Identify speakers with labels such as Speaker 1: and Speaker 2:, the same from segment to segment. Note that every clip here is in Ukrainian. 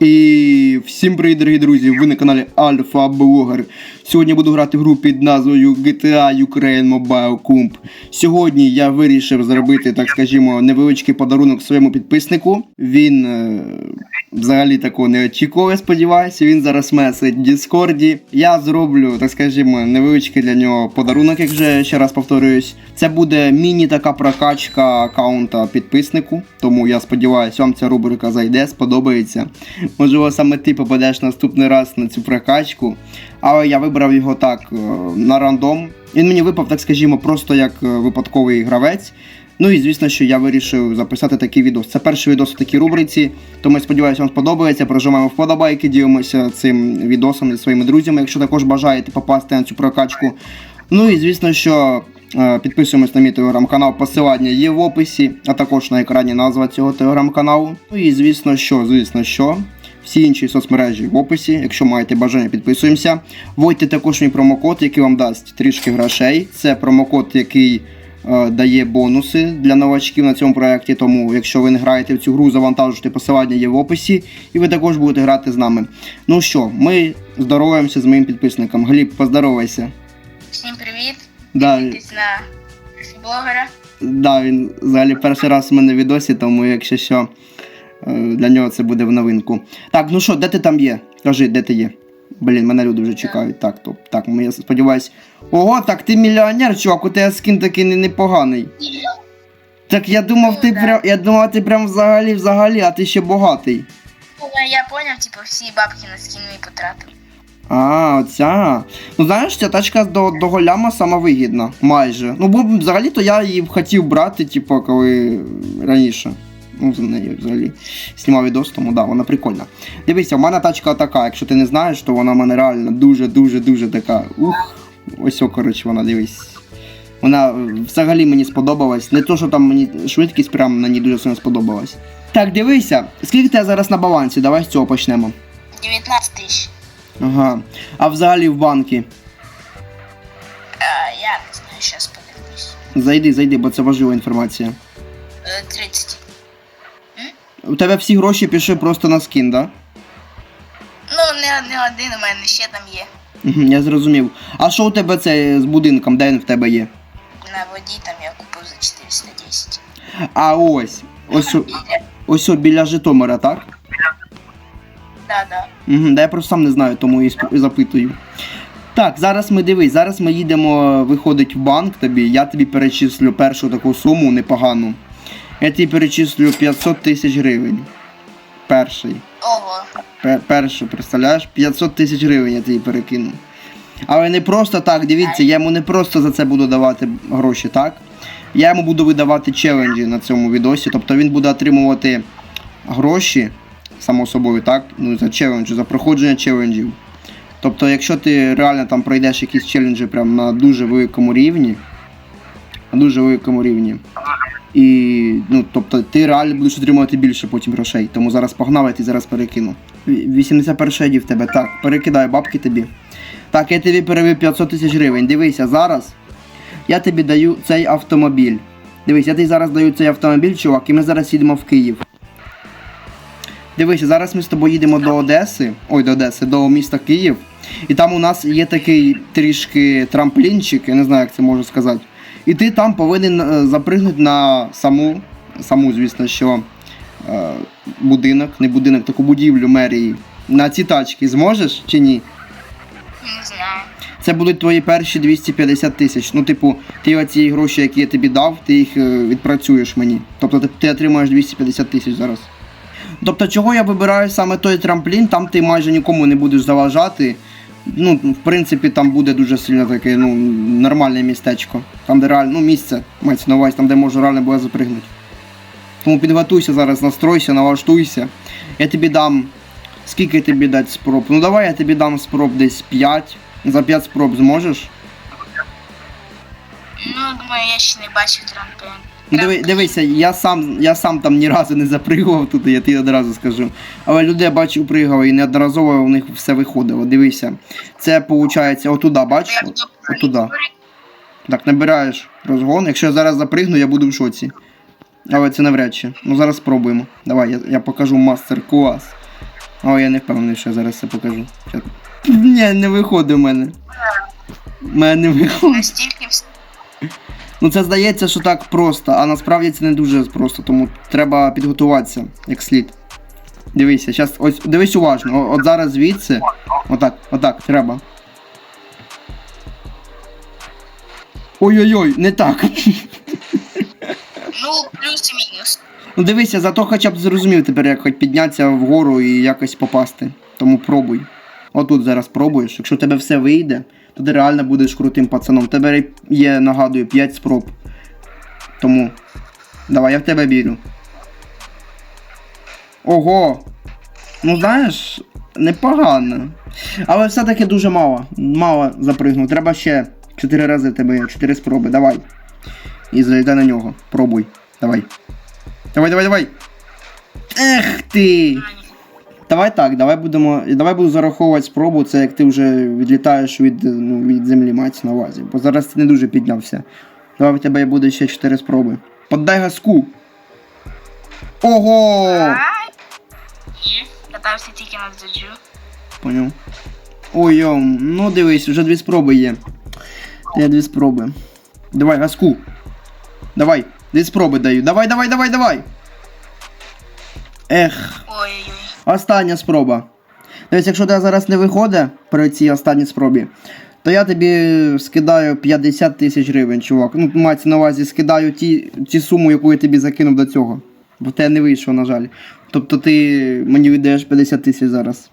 Speaker 1: І всім привіт, дорогі друзі! Ви на каналі Альфа Блогер. Сьогодні буду грати в гру під назвою GTA Ukraine Mobile Comp. Сьогодні я вирішив зробити, так скажімо, невеличкий подарунок своєму підписнику. Він е, взагалі такого не очікував, сподіваюся. Він зараз месить в Діскорді. Я зроблю, так скажімо, невеличкий для нього подарунок, як вже ще раз повторююсь. Це буде міні така прокачка аккаунта підписнику. Тому я сподіваюся, вам ця рубрика зайде, сподобається. Можливо, саме ти попадеш наступний раз на цю прокачку. Але я вибрав його так е, на рандом. Він мені випав, так скажімо, просто як е, випадковий гравець. Ну і звісно, що я вирішив записати такий відос. Це перший відос у такій рубриці, тому я сподіваюся, вам сподобається. Прожимаємо вподобайки, ділимося цим відосом зі своїми друзями, якщо також бажаєте попасти на цю прокачку. Ну і звісно, що е, підписуємось на мій телеграм-канал. Посилання є в описі, а також на екрані назва цього телеграм-каналу. Ну і звісно, що, звісно, що. Всі інші соцмережі в описі. Якщо маєте бажання, підписуємося. Вводьте також мій промокод, який вам дасть трішки грошей. Це промокод, який е, дає бонуси для новачків на цьому проєкті. Тому, якщо ви не граєте в цю гру, завантажуйте посилання є в описі, і ви також будете грати з нами. Ну що, ми здороваємося з моїм підписником. Гліб, поздоровайся.
Speaker 2: Всім привіт!
Speaker 1: Да,
Speaker 2: Підписуйтесь на блогера.
Speaker 1: да, він взагалі перший раз в мене в відосі, тому якщо що, для нього це буде в новинку. Так, ну що, де ти там є? Кажи, де ти є? Блін, мене люди вже чекають. Так, то, так, ми, я сподіваюсь. Ого, так ти мільйонер, чувак, у тебе скін такий непоганий. Так я думав, ти
Speaker 2: Ну,
Speaker 1: прям. Я думав, ти прям взагалі, взагалі, а ти ще багатий.
Speaker 2: Ну, Я поняв, типу, всі бабки на скін мій потратив.
Speaker 1: А, оця. Ну знаєш, ця тачка до, до голяма сама вигідна. Майже. Ну, бо взагалі-то я її хотів брати, типу, коли раніше. Ну, за взагалі знімав відос, тому да, вона прикольна. Дивися, у мене тачка така, якщо ти не знаєш, то вона в мене реально дуже-дуже-дуже така. Ух, ось о, коротше, вона дивись. Вона е, взагалі мені сподобалась. Не то, що там мені швидкість прям на ній дуже сильно сподобалась. Так, дивися, скільки тебе зараз на балансі? Давай з цього почнемо.
Speaker 2: 19 тисяч.
Speaker 1: Ага. А взагалі в банки.
Speaker 2: А, я не знаю, зараз подивлюсь.
Speaker 1: Зайди, зайди, бо це важлива інформація.
Speaker 2: Е, 30.
Speaker 1: У тебе всі гроші пішли просто на скін, да?
Speaker 2: Ну, не, не один, у мене ще там є.
Speaker 1: Я зрозумів. А що у тебе це з будинком, де він в тебе є?
Speaker 2: На воді там я купив за 410.
Speaker 1: А ось. Ось, о- ось о, біля Житомира, так?
Speaker 2: Да, да.
Speaker 1: Угу, да я просто сам не знаю, тому і сп- і запитую. Так, зараз ми дивись, зараз ми їдемо, виходить в банк тобі, я тобі перечислю першу таку суму непогану. Я тобі перечислю 500 тисяч гривень. Перший.
Speaker 2: Ого.
Speaker 1: Пе- Перше, представляєш? 500 тисяч гривень я тобі перекину. Але не просто так, дивіться, я йому не просто за це буду давати гроші, так? Я йому буду видавати челенджі на цьому відосі. Тобто він буде отримувати гроші, само собою, так? Ну, за челенджі, за проходження челенджів. Тобто, якщо ти реально там пройдеш якісь челенджі прям на дуже великому рівні, на дуже великому рівні. І ну, тобто ти реально будеш отримувати більше потім грошей. Тому зараз погнав, я ти зараз перекину. Ві- 81 ID в тебе. Так, перекидаю бабки тобі. Так, я тобі перевів 500 тисяч гривень. Дивися, зараз я тобі даю цей автомобіль. Дивись, я тобі зараз даю цей автомобіль, чувак, і ми зараз їдемо в Київ. Дивися, зараз ми з тобою їдемо до Одеси. Ой, до Одеси, до міста Київ. І там у нас є такий трішки трамплінчик, я не знаю, як це можу сказати. І ти там повинен е, запригнути на саму, саму, звісно, що е, будинок, не будинок, таку будівлю мерії. На ці тачки зможеш чи ні?
Speaker 2: Не знаю.
Speaker 1: Це будуть твої перші 250 тисяч. Ну, типу, ти оці гроші, які я тобі дав, ти їх е, відпрацюєш мені. Тобто ти, ти отримаєш 250 тисяч зараз. Тобто, чого я вибираю саме той трамплін, там ти майже нікому не будеш заважати. Ну, в принципі, там буде дуже сильно таке, ну, нормальне містечко. Там, де реально, ну, місце, мається на увазі, там, де можна реально буде запригнути. Тому підготуйся зараз, настройся, налаштуйся. Я тобі дам. Скільки тобі дати спроб? Ну давай я тобі дам спроб десь 5. За 5 спроб зможеш?
Speaker 2: Ну, думаю, я ще не бачив трамплін.
Speaker 1: Ну, диви, дивися, я сам, я сам там ні разу не запригував тут, я тобі одразу скажу. Але люди я бачу пригали і неодноразово у них все виходило. Дивися. Це виходить отуда, бачиш? От- Отуда. Так, набираєш розгон. Якщо я зараз запригну, я буду в шоці. Але це навряд чи. Ну зараз спробуємо. Давай, я, я покажу мастер-клас. О, я не впевнений, що я зараз це покажу. Щас. Ні, не виходить в мене. В мене не виходить. Ну це здається, що так просто, а насправді це не дуже просто, тому треба підготуватися як слід. Дивися, зараз ось дивись уважно. О- От зараз звідси. Отак, отак, треба. Ой-ой-ой, не так.
Speaker 2: Ну, плюс-мінус.
Speaker 1: Ну дивися, зато хоча б зрозумів тепер, як хоч піднятися вгору і якось попасти. Тому пробуй. Отут зараз пробуєш. Якщо в тебе все вийде, то ти реально будеш крутим пацаном. Тебе є, нагадую, 5 спроб. Тому. Давай, я в тебе вірю. Ого! Ну знаєш, непогано. Але все-таки дуже мало. Мало запригнув. Треба ще 4 рази тебе є, 4 спроби. Давай. І залітай на нього. Пробуй. Давай. Давай, давай, давай. Ех ти! Давай так, давай будемо. Давай буду зараховувати спробу, це як ти вже відлітаєш від, ну, від землі, мається на увазі. Бо зараз ти не дуже піднявся. Давай в тебе буде ще 4 спроби. Поддай газку. Ого!
Speaker 2: Є. Катався тільки на дзюджу.
Speaker 1: Поняв. Ой, йом, ну дивись, вже дві спроби є. Є дві спроби. Давай, газку. Давай, дві спроби даю. Давай, давай, давай, давай. Ех.
Speaker 2: Ой-ой-ой.
Speaker 1: Остання спроба. Тобто, якщо тебе зараз не виходить при цій останній спробі, то я тобі скидаю 50 тисяч гривень, чувак. Ну, мається на увазі, скидаю ті, ті суму, яку я тобі закинув до цього. Бо тебе не вийшло, на жаль. Тобто ти мені віддаєш 50 тисяч зараз.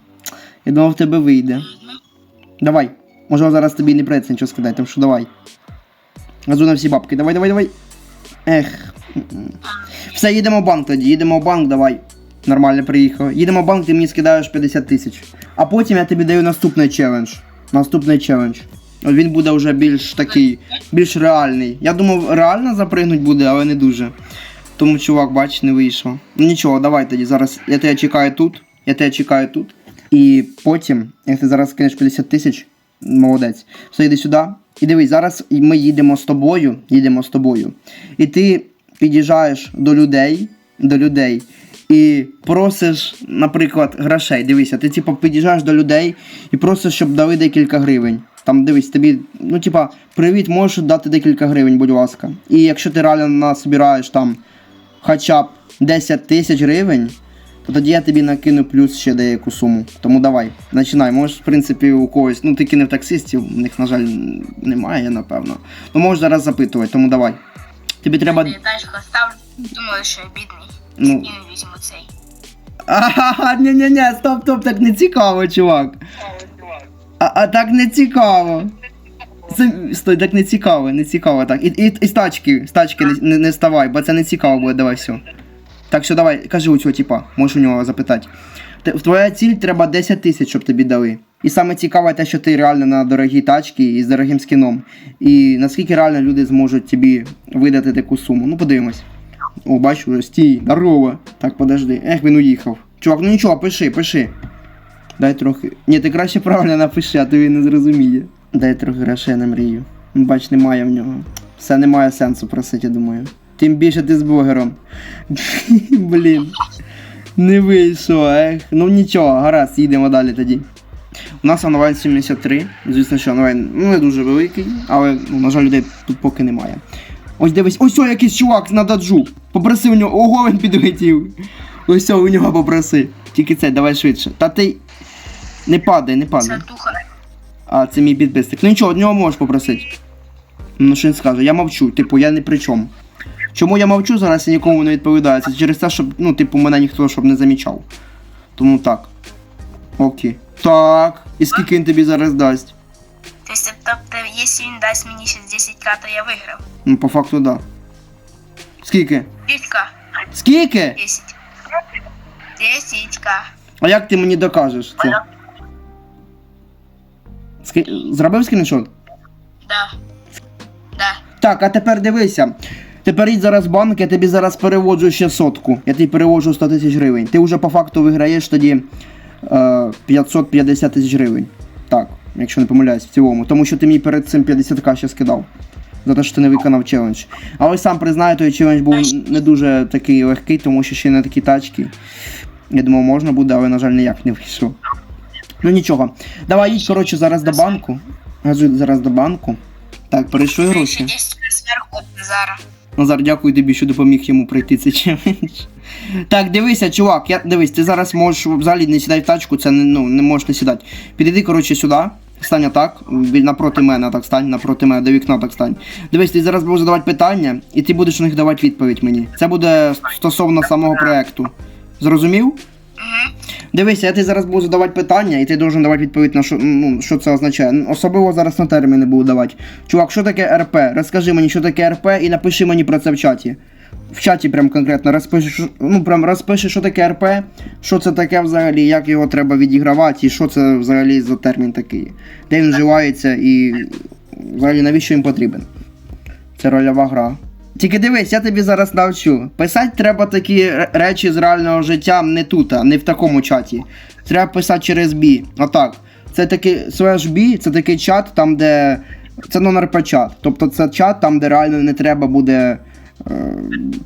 Speaker 1: Я думав, в тебе вийде. Давай. Може зараз тобі не придеться нічого скидати, тому що давай. Газу на всі бабки. Давай, давай, давай. Ех. Все, їдемо в банк тоді, їдемо в банк, давай. Нормально приїхав. Їдемо в банк, ти мені скидаєш 50 тисяч. А потім я тобі даю наступний челендж. Наступний челендж. Він буде вже більш такий, більш реальний. Я думав, реально запригнуть буде, але не дуже. Тому, чувак, бач, не вийшло. Ну нічого, давай тоді. Зараз я тебе чекаю тут. Я тебе чекаю тут. І потім, як ти зараз скинеш 50 тисяч, молодець. Все, йди сюди. І дивись, зараз ми їдемо з тобою. Їдемо з тобою. І ти під'їжджаєш до людей, до людей. І просиш, наприклад, грошей. Дивися, ти типу під'їжджаєш до людей і просиш, щоб дали декілька гривень. Там дивись, тобі, ну типа, привіт, можеш дати декілька гривень, будь ласка. І якщо ти реально насобираєш там хоча б 10 тисяч гривень, то тоді я тобі накину плюс ще деяку суму. Тому давай, починай. Можеш, в принципі, у когось, ну ти кинув таксистів, у них, на жаль, немає, напевно. Ну можеш зараз запитувати, тому давай. Тобі треба.
Speaker 2: Пам'ятаєш, коли ставлю, думаю, що я бідний.
Speaker 1: Ну.
Speaker 2: Не візьму цей.
Speaker 1: Ага, ні ні ні стоп, стоп, так не цікаво, чувак. А, а так не цікаво. Це, стой, так не цікаво, не цікаво так. І, і, і з тачки, з тачки не, не, не вставай, бо це не цікаво буде, давай все. Так що давай, кажи у цього типа, можеш у нього запитати. Твоя ціль треба 10 тисяч, щоб тобі дали. І саме цікаве те, що ти реально на дорогі тачки і з дорогим скіном. І наскільки реально люди зможуть тобі видати таку суму. Ну подивимось. О, бачу, стій, здорово. Так, подожди. Ех, він уїхав. Чувак, ну нічого, пиши, пиши. Дай трохи. Ні, ти краще правильно напиши, а то він не зрозуміє. Дай трохи грошей на мрію. Ну, Бач, немає в нього. Все немає сенсу просити, я думаю. Тим більше ти з блогером. Блін. Не вийшло, ех. Ну нічого, гаразд, їдемо далі тоді. У нас онлайн 73. Звісно, що онлайн ну, не дуже великий, але, ну, на жаль, людей тут поки немає. Ось дивись, ось о, якийсь чувак на даджу. Попроси у нього. Ого, він підлетів. Ось о, у нього попроси. Тільки це, давай швидше. Та ти. Не падай, не падай. А, це мій підписник. Ну нічого, од нього можеш попросити. Ну що він скаже, я мовчу, типу, я не при чому. Чому я мовчу зараз і нікому не відповідаю? Це через те, щоб, ну, типу, мене ніхто щоб не замічав. Тому так. Окей. Так. І скільки він тобі зараз дасть?
Speaker 2: Тобто, якщо він дасть мені ще 10к, то я виграв.
Speaker 1: Ну, по факту, да. Скільки?
Speaker 2: 10к.
Speaker 1: Скільки?
Speaker 2: 10. 10к.
Speaker 1: А як ти мені докажеш це? Ски... Зробив скріншот?
Speaker 2: Да. Да.
Speaker 1: Так, а тепер дивися. Тепер йдь зараз в банк, я тобі зараз переводжу ще сотку. Я тобі переводжу 100 тисяч гривень. Ти вже по факту виграєш тоді е, 550 тисяч гривень. Так, якщо не помиляюсь, в цілому. Тому що ти мені перед цим 50к ще скидав. За те, що ти не виконав челендж. Але сам признаю, той челендж був не дуже такий легкий, тому що ще не такі тачки. Я думав, можна буде, але, на жаль, ніяк не вийшло. Ну нічого. Давай їдь, коротше, зараз до банку. Газуй зараз до банку. Так, перейшли гроші.
Speaker 2: Назара.
Speaker 1: Назар, дякую тобі, що допоміг йому пройти цей челендж. Так, дивися, чувак, я, дивись, ти зараз можеш взагалі не сідай в тачку, це не, ну, не можеш не сідати. Підійди, коротше, сюди. Стань так, напроти мене, так стань, напроти мене, до вікна так стань. Дивись, ти зараз будеш задавати питання, і ти будеш на них давати відповідь мені. Це буде стосовно самого проекту. Зрозумів? Дивися, я ти зараз буду задавати питання, і ти должен давати відповідь на що, ну, що це означає. Ну, Особливо зараз на терміни буду давати. Чувак, що таке РП? Розкажи мені, що таке РП, і напиши мені про це в чаті. В чаті прям конкретно розпиши, ну прям розпиши, що таке РП, що це таке взагалі, як його треба відігравати, і що це взагалі за термін такий. Де він вживається і взагалі навіщо він потрібен. Це рольова гра. Тільки дивись, я тобі зараз навчу. Писати треба такі речі з реального життя не тут, а не в такому чаті. Треба писати через B. Отак. Це такий slash B, це такий чат, там де. Це non чат. Тобто це чат, там, де реально не треба буде е,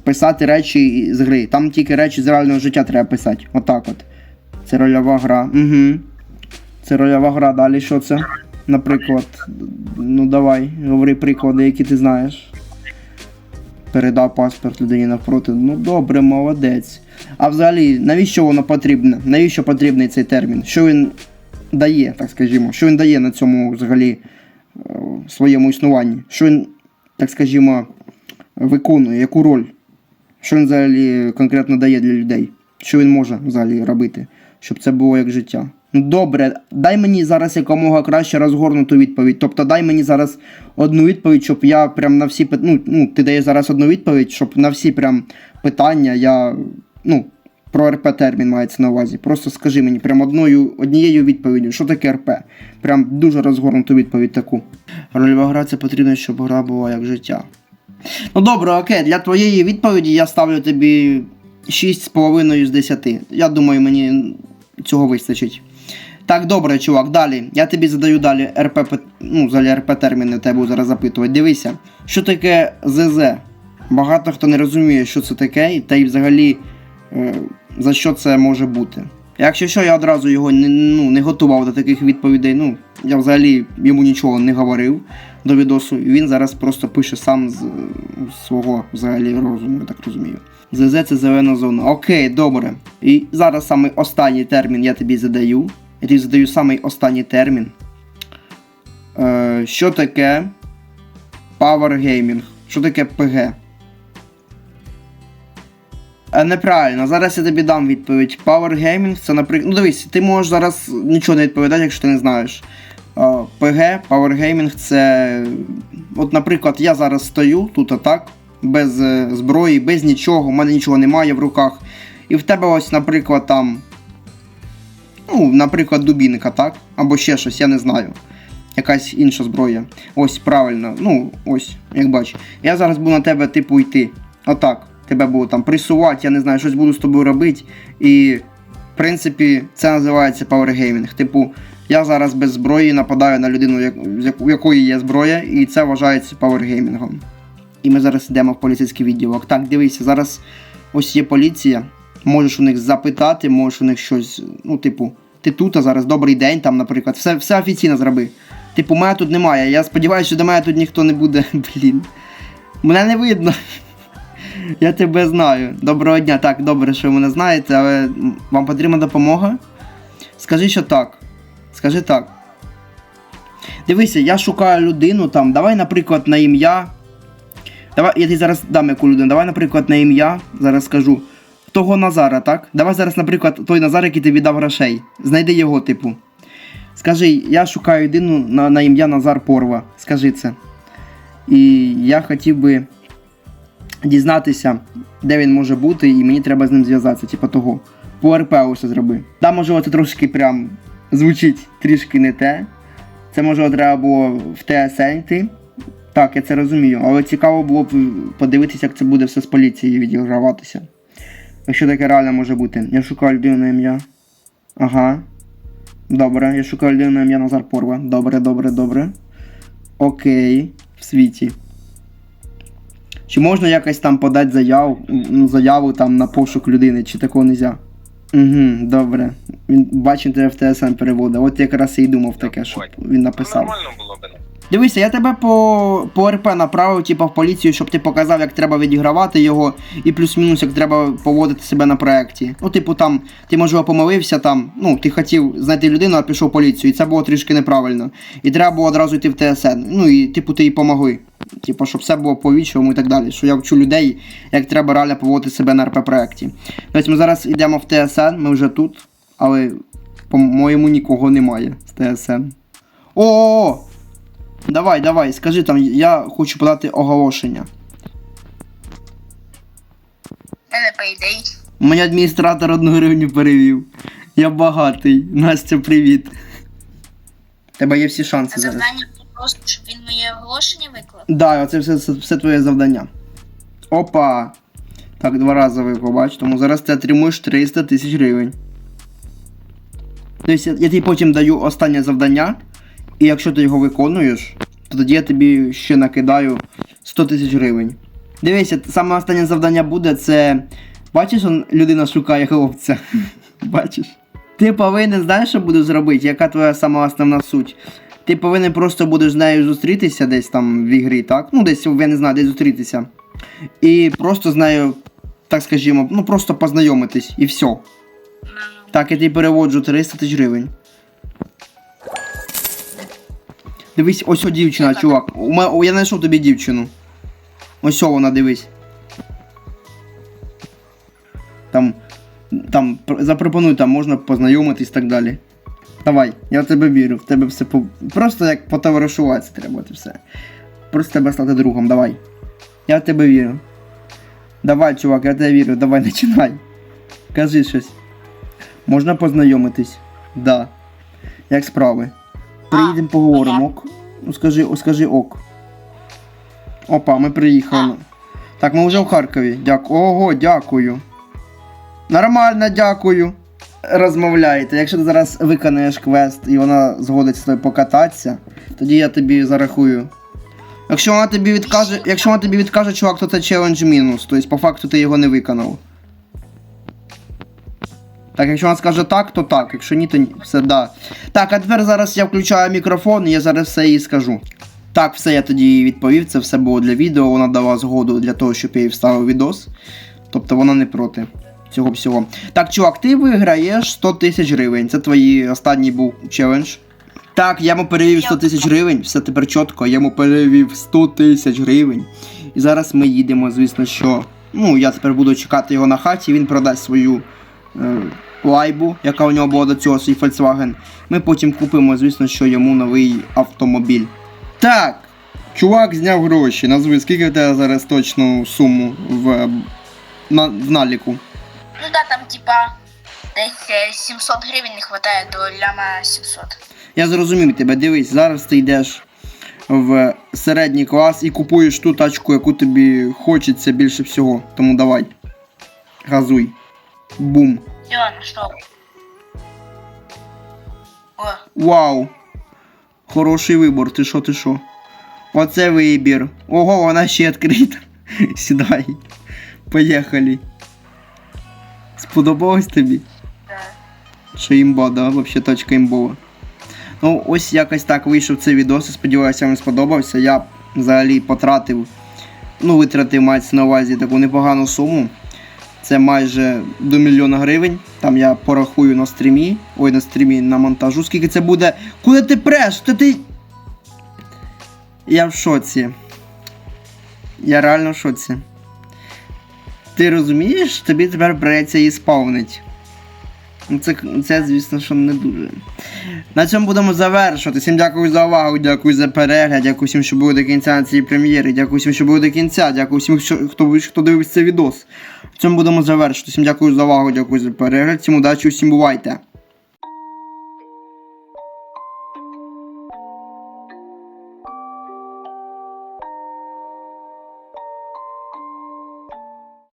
Speaker 1: писати речі з гри. Там тільки речі з реального життя треба писати. Отак от. Це рольова гра. Угу. Це рольова гра. Далі що це? Наприклад. Ну давай, говори приклади, які ти знаєш. Передав паспорт людині навпроти. Ну добре, молодець. А взагалі, навіщо воно потрібне? Навіщо потрібний цей термін? Що він дає, так скажімо? Що він дає на цьому взагалі е, своєму існуванні? Що він, так скажімо, виконує, яку роль? Що він взагалі конкретно дає для людей? Що він може взагалі робити, щоб це було як життя? Добре, дай мені зараз якомога краще розгорнуту відповідь. Тобто дай мені зараз одну відповідь, щоб я прям на всі пит- ну, ну, ти даєш зараз одну відповідь, щоб на всі прям питання я. Ну, про РП термін мається на увазі. Просто скажи мені прям одною, однією відповіддю, що таке РП. Прям дуже розгорнуту відповідь таку. Рольова гра це потрібно, щоб гра була як життя. Ну добре, окей, для твоєї відповіді я ставлю тобі 6,5 з 10. Я думаю, мені цього вистачить. Так, добре, чувак, далі. Я тобі задаю далі РП, ну, взагалі РП терміни тебе буду зараз запитувати. Дивися, що таке ЗЗ? Багато хто не розуміє, що це таке, та й взагалі е, за що це може бути. Якщо що, я одразу його не, ну, не готував до таких відповідей. Ну, я взагалі йому нічого не говорив до відосу. І він зараз просто пише сам з, з свого взагалі розуму, я так розумію. ЗЗ це зелена зона. Окей, добре. І зараз саме останній термін я тобі задаю. Я тобі задаю самий останній термін. Е, що таке Power Gaming? Що таке ПГ? Е, Неправильно, зараз я тобі дам відповідь. Power Gaming це, наприклад. Ну дивись, ти можеш зараз нічого не відповідати, якщо ти не знаєш. Е, PG, Power Gaming це. От, наприклад, я зараз стою тут атак, без е, зброї, без нічого, у мене нічого немає в руках. І в тебе ось, наприклад, там. Ну, наприклад, дубінка, так? Або ще щось, я не знаю. Якась інша зброя. Ось правильно. Ну, ось, як бачиш. Я зараз буду на тебе, типу, йти. Отак. Тебе буду там пресувати, я не знаю, щось буду з тобою робити. І, в принципі, це називається Gaming. Типу, я зараз без зброї нападаю на людину, у якої є зброя, і це вважається Gaming. І ми зараз йдемо в поліцейський відділок. Так, дивися, зараз ось є поліція. Можеш у них запитати, можеш у них щось, ну, типу, ти тут, а зараз добрий день, там, наприклад, все, все офіційно зроби. Типу, мене тут немає. Я сподіваюся, що до мене тут ніхто не буде. Блін. Мене не видно. Я тебе знаю. Доброго дня. Так, добре, що ви мене знаєте, але вам потрібна допомога? Скажи, що так. Скажи так. Дивися, я шукаю людину там. Давай, наприклад, на ім'я. Давай, я тобі зараз дам яку людину. Давай, наприклад, на ім'я. Зараз скажу. Того Назара, так? Давай зараз, наприклад, той Назар, який тобі дав грошей. Знайди його, типу. Скажи, я шукаю людину на, на ім'я Назар Порва. Скажи це. І я хотів би дізнатися, де він може бути, і мені треба з ним зв'язатися, типу того. По РП ось зроби. Та можливо це трошки прям звучить трішки не те. Це можливо треба було в ТСН йти. Так, я це розумію, але цікаво було б подивитися, як це буде все з поліцією відіграватися. Якщо таке реально може бути. Я шукаю людину на ім'я. Ага. Добре, я шукаю людину на ім'я Назар Порва. Добре, добре, добре. Окей, в світі. Чи можна якось там подати заяву, ну, заяву там на пошук людини, чи такого не можна? Угу, добре. Він бачив в ТСН переводив. От якраз й думав таке, щоб він написав.
Speaker 3: Нормально було б.
Speaker 1: Дивися, я тебе по, по РП направив, типа, в поліцію, щоб ти показав, як треба відігравати його, і плюс-мінус, як треба поводити себе на проєкті. Ну, типу, там, ти можливо помилився там, ну, ти хотів знайти людину, а пішов в поліцію, і це було трішки неправильно. І треба було одразу йти в ТСН. Ну і типу ти їй помогли. Типу, щоб все було по вічому і так далі. Що я вчу людей, як треба реально поводити себе на РП проєкті. Тобто ми зараз йдемо в ТСН, ми вже тут, але, по-моєму, нікого немає з ТСН. О! Давай, давай, скажи там, я хочу подати оголошення.
Speaker 2: Мене по.
Speaker 1: Мені адміністратор одну гривню перевів. Я багатий. Настя, привіт. Тебе є всі шанси зараз.
Speaker 2: Завдання просто, щоб він моє оголошення виклав.
Speaker 1: Да, оце все, все, все твоє завдання. Опа. Так, два рази виклав, бач, тому зараз ти отримуєш 300 тисяч гривень. Тобто я тобі потім даю останнє завдання, і якщо ти його виконуєш, то тоді я тобі ще накидаю 100 тисяч гривень. Дивися, саме останнє завдання буде це. Бачиш, он, людина шукає хлопця. Бачиш? Ти повинен, знаєш, що будеш зробити? Яка твоя сама основна суть? Ти повинен просто будеш з нею зустрітися десь там в ігрі, так? Ну, десь, я не знаю, десь зустрітися. І просто з нею, так скажімо, ну просто познайомитись і все. Так, я тобі переводжу 300 тисяч гривень. Дивись, ось о дівчина, чувак. У мене, о, я знайшов тобі дівчину. Ось о вона, дивись. Там. Там запропонуй, там можна познайомитись і так далі. Давай, я в тебе вірю, в тебе все по. Просто як потоваришуватися треба це все. Просто тебе стати другом, давай. Я в тебе вірю. Давай, чувак, я в тебе вірю, давай, починай. Кажи щось. Можна познайомитись? Да. Як справи? Приїдемо поговоримо, ок. Ну, скажи, скажи ок. Опа, ми приїхали. Так, ми вже в Харкові. Дякую. Ого, дякую. Нормально, дякую. Розмовляєте. Якщо ти зараз виконаєш квест і вона згодить з тобою покататися, тоді я тобі зарахую. Якщо вона тобі відкаже, якщо вона тобі відкаже, чувак, то це челендж мінус. Тобто, по факту ти його не виконав. Так, якщо вона скаже так, то так. Якщо ні, то ні. Все, да. Так, а тепер зараз я включаю мікрофон і я зараз все їй скажу. Так, все я тоді відповів, це все було для відео, вона дала згоду для того, щоб я їй вставив відос. Тобто вона не проти цього всього. Так, чувак, ти виграєш 100 тисяч гривень. Це твій останній був челендж. Так, я йому перевів 100 тисяч гривень, все тепер чітко, я йому перевів 100 тисяч гривень. І зараз ми їдемо, звісно, що. Ну, я тепер буду чекати його на хаті, він продасть свою лайбу, яка у нього була до цього, свій Volkswagen. Ми потім купимо, звісно, що йому новий автомобіль. Так, чувак зняв гроші. Назви, скільки в тебе зараз точну суму в, на, в наліку?
Speaker 2: Ну да, там типа десь е, 700 гривень не вистачає до ляма 700.
Speaker 1: Я зрозумів тебе, дивись, зараз ти йдеш в середній клас і купуєш ту тачку, яку тобі хочеться більше всього. Тому давай. Газуй. Бум.
Speaker 2: Все, нашов. О,
Speaker 1: Вау. Хороший вибор, ти що, ти що? Оце вибір. Ого, вона ще відкрита. Сідай. Поїхали. Сподобалось тобі?
Speaker 2: да.
Speaker 1: Що імба, да, вообще тачка імбова. Ну, ось якось так вийшов цей відос. Сподіваюся, вам сподобався. Я взагалі потратив, ну, витратив мається на увазі таку непогану суму. Це майже до мільйона гривень. Там я порахую на стрімі. Ой, на стрімі на монтажу. Скільки це буде. Куди ти преш? Та ти. Я в шоці. Я реально в шоці. Ти розумієш, тобі тепер придеться її спавнить. Ну, Це, це, звісно, що не дуже. На цьому будемо завершувати. Всім дякую за увагу, дякую за перегляд, дякую всім, що були до кінця цієї прем'єри, дякую всім, що були до кінця, дякую всім, що, хто, хто дивився відос. Цьому будемо завершити. Всім дякую за увагу, дякую за перегляд, всім удачі, всім бувайте.